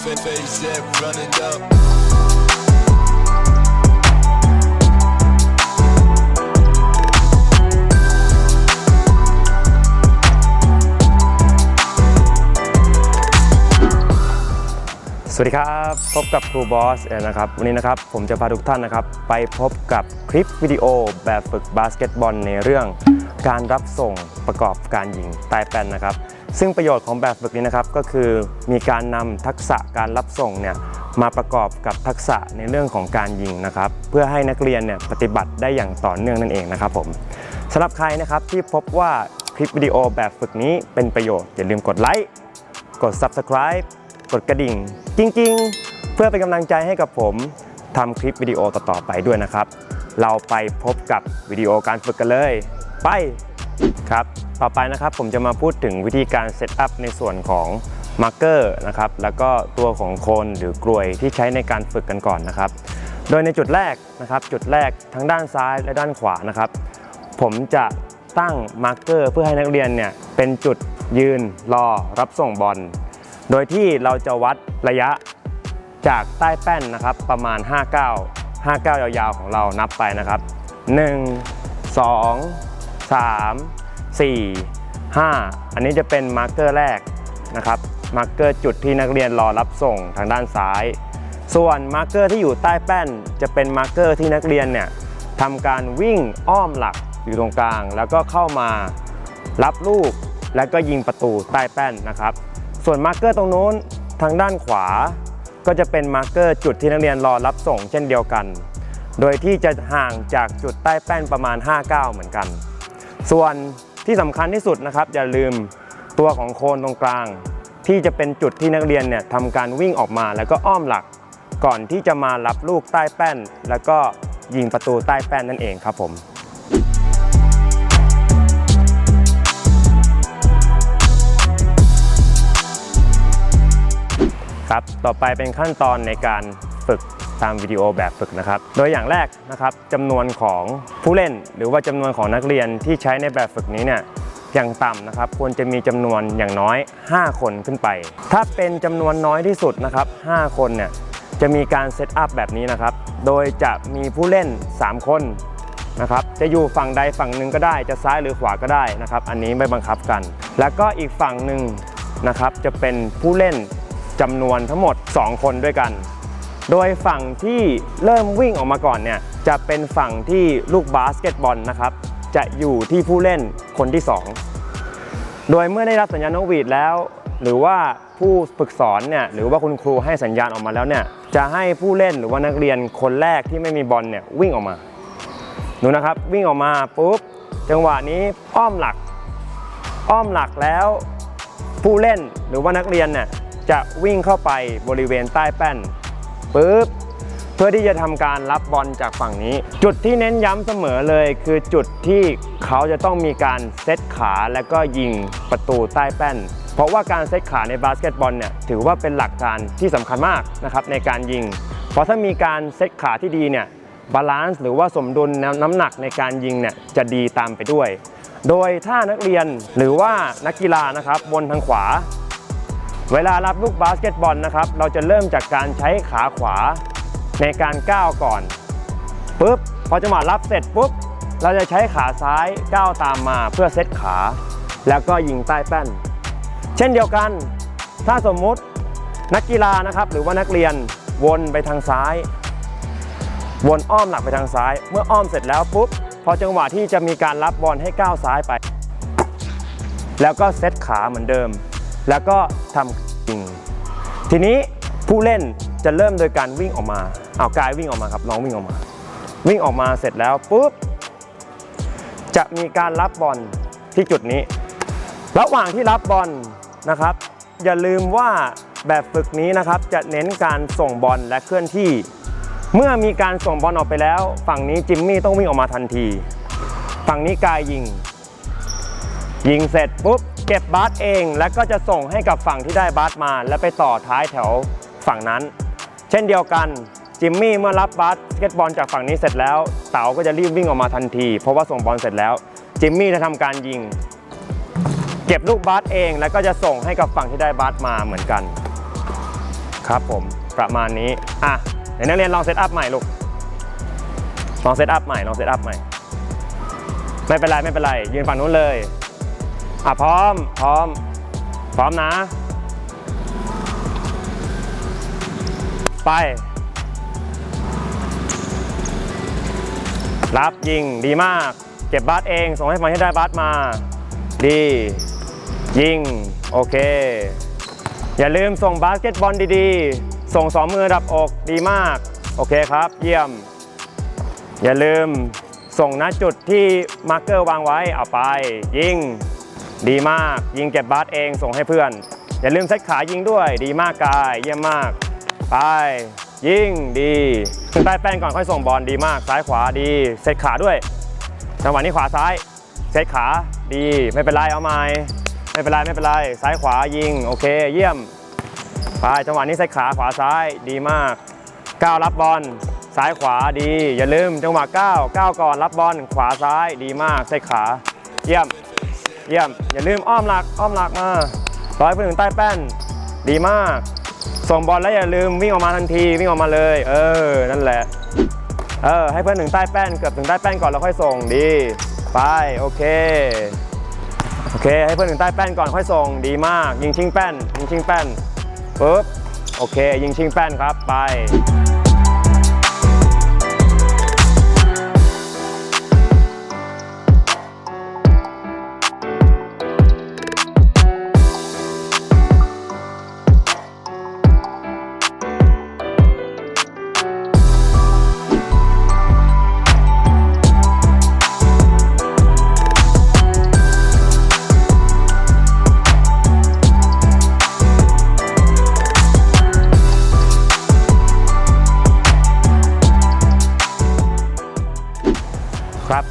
Phase running up. สวัสดีครับพบกับครูบอสนะครับวันนี้นะครับผมจะพาทุกท่านนะครับ ไปพบกับคลิปวิดีโอแบบฝึกบาสเกตบอลในเรื่อง การรับส่งประกอบการยิงใต้แป้นนะครับ ซึ่งประโยชน์ของแบบฝึกนี้นะครับก็คือมีการนำทักษะการรับส่งเนี่ยมาประกอบกับทักษะในเรื่องของการยิงนะครับ เพื่อให้นักเรียนเนี่ยปฏิบัติได้อย่างต่อเนื่องนั่นเองนะครับผมสำหรับใครนะครับที่พบว่าคลิปวิดีโอแบบฝึกนี้เป็นประโยชน์อย่าลืมกดไลค์กด Subscribe กดกระดิ่งจริง ๆ เพื่อเป็นกำลังใจให้กับผมทำคลิปวิดีโอต่อๆไปด้วยนะครับ เราไปพบกับวิดีโอการฝึกกันเลย ไปครับ ต่อไปนะครับผมจะมาพูดถึงวิธีการเซตอัพในส่วนของมาร์กเกอร์นะครับแล้วก็ตัวของโคนหรือกลวยที่ใช้ในการฝึกกันก่อนนะครับ โดยในจุดแรกนะครับจุดแรกทั้งด้านซ้ายและด้านขวานะครับ ผมจะตั้งมาร์กเกอร์เพื่อให้นักเรียนเนี่ยเป็นจุดยืนรอรับส่งบอล โดยที่เราจะวัดระยะจากใต้แป้นนะครับประมาณ 59 59 ยาวๆของเรานับไปนะครับ 1 2 3 4 5 อันนี้จะเป็นมาร์กเกอร์แรกนะครับมาร์กเกอร์จุดที่นักเรียนรอรับส่งทางด้านซ้าย ส่วนมาร์กเกอร์ที่อยู่ใต้แป้น จะเป็นมาร์กเกอร์ที่นักเรียนเนี่ยทำการวิ่งอ้อมหลักอยู่ตรงกลาง แล้วก็เข้ามารับลูก แล้วก็ยิงประตูใต้แป้นนะครับ ส่วนมาร์กเกอร์ตรงนู้นทางด้านขวา ก็จะเป็นมาร์กเกอร์จุดที่นักเรียนรอรับส่งเช่นเดียวกัน โดยที่จะห่างจากจุดใต้แป้นประมาณ 59 เหมือนกัน ส่วน ที่สำคัญที่สุดนะครับอย่าลืมตัวของโคนตรงกลาง ที่จะเป็นจุดที่นักเรียนเนี่ยทำการวิ่งออกมาแล้วก็อ้อมหลัก ก่อนที่จะมารับลูกใต้แป้น แล้วก็ยิงประตูใต้แป้นนั่นเองครับผมครับต่อไปเป็นขั้นตอนในการฝึก ตามวิดีโอแบบฝึกนะครับ โดยอย่างแรกนะครับจำนวนของผู้เล่น หรือว่าจำนวนของนักเรียนที่ใช้ในแบบฝึกนี้เนี่ยอย่างต่ำนะครับควรจะมีจำนวนอย่างน้อย 5 คนขึ้นไป ถ้าเป็นจำนวนน้อยที่สุดนะครับ 5 คนเนี่ยจะมีการเซตอัพแบบนี้นะครับ โดยจะมีผู้เล่น 3 คนนะครับ จะอยู่ฝั่งใดฝั่งหนึ่งก็ได้ จะซ้ายหรือขวาก็ได้นะครับ อันนี้ไม่บังคับกัน แล้วก็อีกฝั่งหนึ่งนะครับจะเป็นผู้เล่นจำนวนทั้งหมด 2 คนด้วยกัน โดยฝั่งที่เริ่มวิ่งออกมาก่อนเนี่ยจะเป็นฝั่งที่ลูกบาสเกตบอลนะครับจะอยู่ที่ผู้เล่นคนที่ 2 โดยเมื่อได้รับสัญญาณนกหวีดแล้ว หรือว่าผู้ฝึกสอนเนี่ยหรือว่าคุณครูให้สัญญาณออกมาแล้วเนี่ยจะให้ผู้เล่นหรือว่านักเรียนคนแรกที่ไม่มีบอลเนี่ยวิ่งออกมาดูนะครับวิ่งออกมาปุ๊บจังหวะนี้อ้อมหลัก อ้อมหลักแล้ว ผู้เล่นหรือว่านักเรียนเนี่ยจะวิ่งเข้าไปบริเวณใต้แป้น ปุ๊บเพื่อที่จะทำการรับบอลจากฝั่งนี้ จุดที่เน้นย้ำเสมอเลยคือจุดที่เขาจะต้องมีการเซตขาแล้วก็ยิงประตูใต้แป้น เพราะว่าการเซตขาในบาสเกตบอลเนี่ยถือว่าเป็นหลักการที่สำคัญมากนะครับในการยิง เพราะถ้ามีการเซตขาที่ดีเนี่ยบาลานซ์หรือว่าสมดุลน้ำหนักในการยิงเนี่ยจะดีตามไปด้วย โดยถ้านักเรียนหรือว่านักกีฬานะครับบนทางขวา เวลารับลูกบาสเกตบอลนะครับ เราจะเริ่มจากการใช้ขาขวาในการก้าวก่อนปุ๊บพอจังหวะรับเสร็จปุ๊บ เราจะใช้ขาซ้ายก้าวตามมาเพื่อเซตขา แล้วก็ยิงใต้แป้น เช่นเดียวกัน ถ้าสมมุตินักกีฬานะครับ หรือว่านักเรียนวนไปทางซ้าย วนอ้อมหลักไปทางซ้าย เมื่ออ้อมเสร็จแล้วปุ๊บ พอจังหวะที่จะมีการรับบอลให้ก้าวซ้ายไป แล้วก็เซตขาเหมือนเดิม แล้วก็ทำยิง ทีนี้ผู้เล่นจะเริ่มโดยการวิ่งออกมาเอากายวิ่งออกมาครับน้องวิ่งออกมา วิ่งออกมาเสร็จแล้วปุ๊บจะมีการรับบอลที่จุดนี้ ระหว่างที่รับบอลนะครับ อย่าลืมว่าแบบฝึกนี้นะครับจะเน้นการส่งบอลและเคลื่อนที่ เมื่อมีการส่งบอลออกไปแล้ว ฝั่งนี้จิมมี่ต้องวิ่งออกมาทันที ฝั่งนี้กายยิง ยิงเสร็จปุ๊บ เก็บบาสเอง แล้วก็จะส่งให้กับฝั่งที่ได้บาสมา แล้วไปต่อท้ายแถวฝั่งนั้น เช่นเดียวกันจิมมี่เมื่อรับบาสเกตบอลจากฝั่งนี้เสร็จแล้วเต๋าก็จะรีบวิ่งออกมาทันที เพราะว่าส่งบอลเสร็จแล้ว จิมมี่จะทำการยิง เก็บลูกบาสเองแล้วก็จะส่งให้กับฝั่งที่ได้บาสมาเหมือนกัน ครับผมประมาณนี้อะเดี๋ยวนักเรียนลองเซตอัพใหม่ลูกลองเซตอัพใหม่ลองเซตอัพใหม่ไม่เป็นไรไม่เป็นไรยืนฝั่งนู้นเลย อะพร้อม พร้อม พร้อมนะ ไป รับยิงดีมาก เก็บบาสเอง ส่งให้ฝั่งที่ได้บาสมา ดี ยิง โอเค อย่าลืมส่งบาสเกตบอลดีๆ ส่งสองมือดับอกดีมาก โอเคครับ เยี่ยม อย่าลืมส่งณจุดที่มาร์กเกอร์วางไว้เอาไป ยิง ดีมากยิงเก็บบาสเองส่งให้เพื่อน อย่าลืมเซตขายิงด้วย ดีมากกาย เยี่ยมมาก ไป ยิงดีขึ้นใต้แป้นก่อนค่อยส่งบอลดีมากซ้ายขวาดีเซตขาด้วยจังหวะนี้ขวาซ้ายเซตขาดีไม่เป็นไรเอาใหม่ไม่เป็นไรไม่เป็นไรซ้ายขวายิงโอเค เยี่ยมไปจังหวะนี้เซตขาขวาซ้ายดีมากก้าวรับบอลซ้ายขวาดี อย่าลืมจังหวะก้าวก้าวก่อนรับบอลขวาซ้ายดีมากเซตขา เยี่ยม เยี่ยม อย่าลืมอ้อมหลัก อ้อมหลักมาร้อยไปถึงใต้แป้น ดีมาก ส่งบอลแล้วอย่าลืมวิ่งออกมาทันทีวิ่งออกมาเลย เออ นั่นแหละ เออ ให้เพื่อนถึงใต้แป้น เกือบถึงใต้แป้นก่อนแล้วค่อยส่งดี ไป โอเค โอเค ให้เพื่อนถึงใต้แป้นก่อนค่อยส่ง ดีมาก ยิงชิงแป้น ยิงชิงแป้นปุ๊บ โอเค ยิงชิงแป้นครับ ไป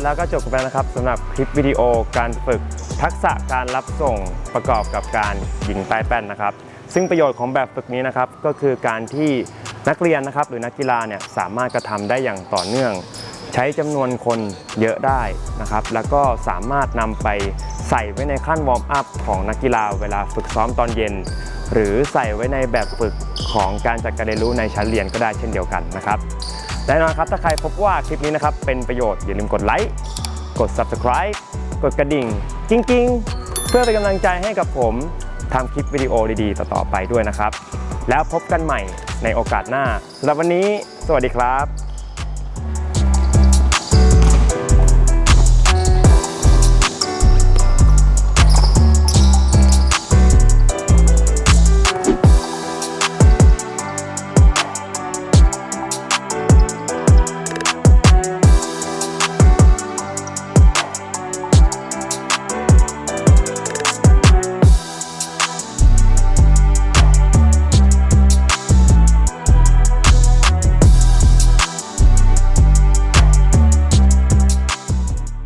แล้วก็จบกันไปนะครับสำหรับคลิปวิดีโอการฝึกทักษะการรับส่งประกอบกับการยิงใต้แป้นนะครับ ซึ่งประโยชน์ของแบบฝึกนี้นะครับก็คือการที่นักเรียนนะครับหรือนักกีฬาเนี่ยสามารถกระทำได้อย่างต่อเนื่อง ใช้จำนวนคนเยอะได้นะครับ แล้วก็สามารถนำไปใส่ไว้ในขั้นวอร์มอัพของนักกีฬาเวลาฝึกซ้อมตอนเย็น หรือใส่ไว้ในแบบฝึกของการจัดการเรียนรู้ในชั้นเรียนก็ได้เช่นเดียวกันนะครับ แน่นอนครับ ถ้าใครพบว่าคลิปนี้นะครับ เป็นประโยชน์อย่าลืมกดไลค์กด Subscribe กดกระดิ่งกิ้งๆเพื่อเป็นกำลังใจให้กับผมทำคลิปวิดีโอดีๆ ต่อๆไปด้วยนะครับ แล้วพบกันใหม่ในโอกาสหน้าสำหรับวันนี้ สวัสดีครับ